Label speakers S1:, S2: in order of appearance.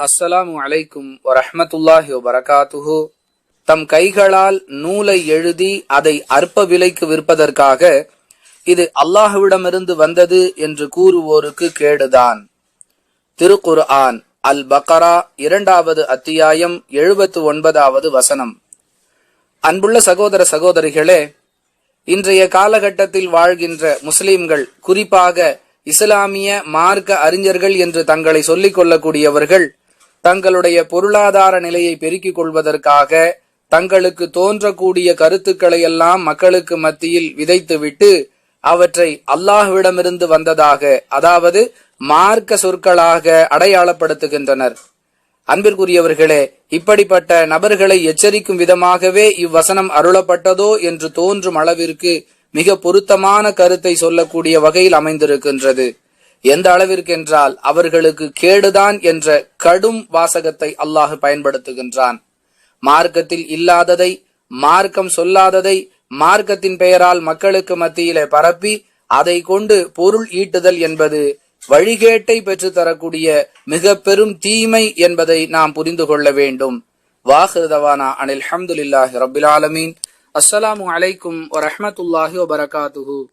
S1: அஸ்ஸலாமு அலைக்கும் வரஹ்மத்துல்லாஹி வரகாத்துஹு தம் கைகளால் நூலை எழுதி அதை அற்ப விலைக்கு விற்பதற்காக இது அல்லாஹுவிடமிருந்து வந்தது என்று கூறுவோருக்கு கேடுதான். திருக்குர் ஆன் அல் பக்கரா இரண்டாவது அத்தியாயம் எழுபத்து ஒன்பதாவது வசனம். அன்புள்ள சகோதர சகோதரிகளே இன்றைய காலகட்டத்தில் வாழ்கின்ற முஸ்லிம்கள் குறிப்பாக இஸ்லாமிய மார்க்க அறிஞர்கள் என்று தங்களை சொல்லிக் கொள்ளக்கூடியவர்கள் தங்களுடைய பொருளாதார நிலையை பெருக்கிக் கொள்வதற்காக தங்களுக்கு தோன்றக்கூடிய கருத்துக்களை எல்லாம் மக்களுக்கு மத்தியில் விதைத்துவிட்டு அவற்றை அல்லாஹ்விடமிருந்து வந்ததாக அதாவது மார்க்க சொற்களாக அடையாளப்படுத்துகின்றனர். அன்பிற்குரியவர்களே இப்படிப்பட்ட நபர்களை எச்சரிக்கும் விதமாகவே இவ்வசனம் அருளப்பட்டதோ என்று தோன்றும் அளவிற்கு மிக பொருத்தமான கருத்தை சொல்லக்கூடிய வகையில் அமைந்திருக்கின்றது. எந்த அளவிற்கு என்றால் அவர்களுக்கு கேடுதான் என்ற கடும் வாசகத்தை அல்லாஹ் பயன்படுத்துகின்றான். மார்க்கத்தில் இல்லாததை மார்க்கம் சொல்லாததை மார்க்கத்தின் பெயரால் மக்களுக்கு மத்தியிலே பரப்பி அதை கொண்டு பொருள் ஈட்டுதல் என்பது வழிகேட்டை பெற்று தரக்கூடிய மிக பெரும் தீமை என்பதை நாம் புரிந்து கொள்ள வேண்டும். வாஹிருதவானா அனில் அஹமதுல்லாஹி ரபில் ஆலமீன். அஸ்ஸலாமு அலைக்கும் வரஹமத்துல்லாஹி வபரகாத்துஹூ.